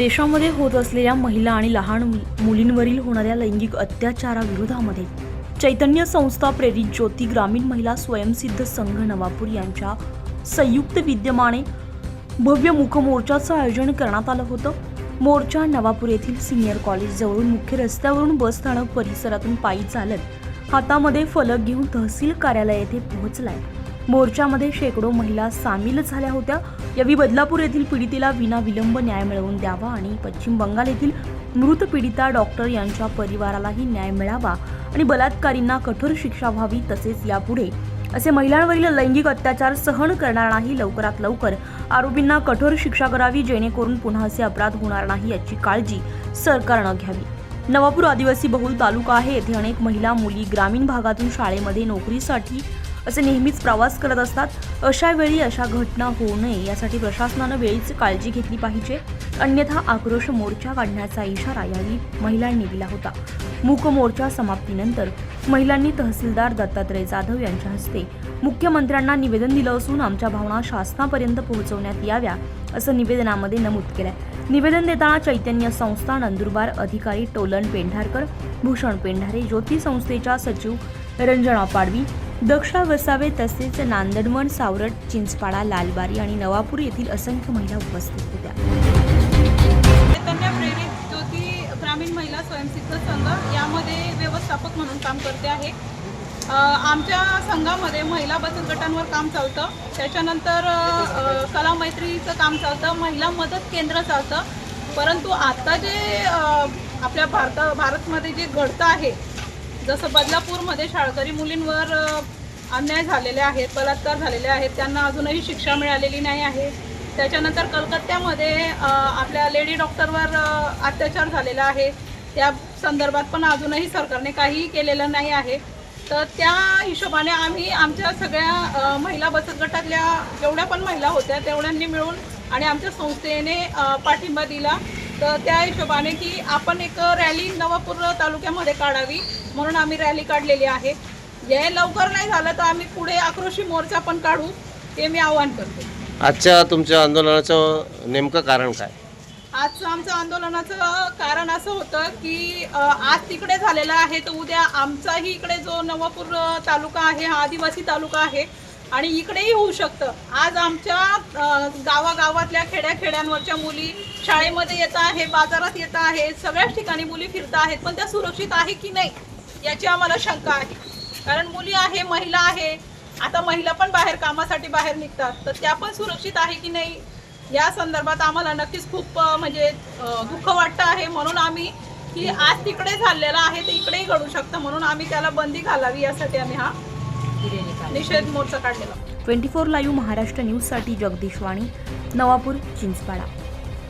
देशामध्ये होत असलेल्या महिला आणि लहान मु- मुलींवरील होणाऱ्या लैंगिक अत्याचाराविरोधामध्ये चैतन्य संस्था प्रेरित ज्योती ग्रामीण महिला स्वयंसिद्ध संघ नवापूर यांच्या संयुक्त विद्यमाने भव्य मुखमोर्चाचं आयोजन करण्यात आलं होतं. मोर्चा नवापूर येथील सिनियर कॉलेजजवळून मुख्य रस्त्यावरून बसस्थानक परिसरातून पायी चालत हातामध्ये फलक घेऊन तहसील कार्यालय येथे पोहोचलाय. मोर्चामध्ये शेकडो महिला सामील झाल्या होत्या. यावेळी बदलापूर येथील पीडितेला विना विलंब न्याय मिळवून द्यावा आणि पश्चिम बंगाल येथील मृत पीडिता डॉक्टर यांच्या परिवारालाही न्याय मिळावा आणि बलात्कारींना कठोर शिक्षा व्हावी तसेच यापुढे. असे महिलांवरील लैंगिक अत्याचार सहन करणार नाही लवकरात लवकर. आरोपींना कठोर शिक्षा करावी जेणेकरून पुन्हा असे अपराध होणार नाही याची काळजी सरकारनं घ्यावी. नवापूर आदिवासी बहुल तालुका आहे. येथे अनेक महिला मुली ग्रामीण भागातून शाळेमध्ये नोकरीसाठी असे नेहमीच प्रवास करत असतात. अशा वेळी अशा घटना होऊ नये यासाठी प्रशासनानं वेळीच काळजी घेतली पाहिजे. अन्यथा आक्रोश मोर्चा काढण्याचा इशारा यावेळी महिलांनी दिला होता. मूक मोर्चा समाप्तीनंतर महिलांनी तहसीलदार दत्तात्रय जाधव यांच्या हस्ते मुख्यमंत्र्यांना निवेदन दिलं असून आमच्या भावना शासनापर्यंत पोहोचवण्यात याव्या असं निवेदनामध्ये नमूद केलंय. निवेदन देताना चैतन्य संस्था नंदुरबार अधिकारी टोलन पेंढारकर भूषण पेंढारे ज्योती संस्थेच्या सचिव रंजना पाडवी दक्षा वसावे तसेच नांदडवण सावरट चिंचपाडा लालबारी आणि नवापूर येथील असंख्य महिला उपस्थित होत्या. चैतन्य प्रेरित ज्योती ग्रामीण महिला स्वयंसिद्ध संघ यामध्ये व्यवस्थापक म्हणून काम करते आहे. आमच्या संघामध्ये महिला बचत गटांवर काम चालतं. त्याच्यानंतर कलामैत्रीचं कला मैत्रीचं काम चालतं महिला मदत केंद्र चालतं. परंतु आता जे आपल्या भारता भारतमध्ये जे घडतं आहे जसं बदलापूरमध्ये शाळकरी मुलींवर अन्याय झालेले आहेत बलात्कार झालेले आहेत त्यांना अजूनही शिक्षा मिळालेली नाही आहे. त्याच्यानंतर कलकत्त्यामध्ये आपल्या लेडी डॉक्टरवर अत्याचार झालेला आहे. त्या संदर्भात पण अजूनही सरकारने काहीही केलेलं नाही आहे. तर त्या हिशोबाने आम्ही आमच्या सगळ्या महिला बचत गटातल्या जेवढ्या पण महिला होत्या तेवढ्यांनी मिळून आणि आमच्या संस्थेने पाठिंबा दिला. तर त्या हिशोबाने की आपण एक रॅली नवापूर तालुक्यामध्ये काढावी म्हणून आम्ही रॅली काढलेली आहे. हे लवकर नाही झालं तर आम्ही पुढे आक्रोशी मोर्चा पण काढू ते मी आवाहन करते. आजच्या तुमच्या आंदोलनाचं नेमकं कारण काय? आजचं आमचं आंदोलनाचं कारण असं होतं की अ, आज तिकडे झालेलं आहे तर उद्या आमचाही इकडे जो नवापूर अ, तालुका आहे हा आदिवासी तालुका आहे आणि इकडेही होऊ शकतं. आज आमच्या अ, गावागावातल्या खेड्याखेड्यांवरच्या मुली शाळेमध्ये येत आहे बाजारात येत आहे सगळ्याच ठिकाणी मुली फिरत आहेत पण त्या सुरक्षित आहे की नाही याची आम्हाला शंका आहे. कारण मुली आहे महिला आहे. आता महिला पण बाहेर कामासाठी बाहेर निघतात. तर त्या पण सुरक्षित आहे की नाही? या संदर्भात आम्हाला नक्कीच खूप म्हणजे दुःख वाटतं आहे. म्हणून आम्ही की आज तिकडे झालेलं आहे ते इकडेही घडू शकतं. म्हणून आम्ही त्याला बंदी घालावी यासाठी आम्ही हा निषेध मोर्चा काढलेला. ट्वेंटी फोर लाईव्ह महाराष्ट्र न्यूजसाठी जगदीश वाणी नवापूर चिंचपाडा.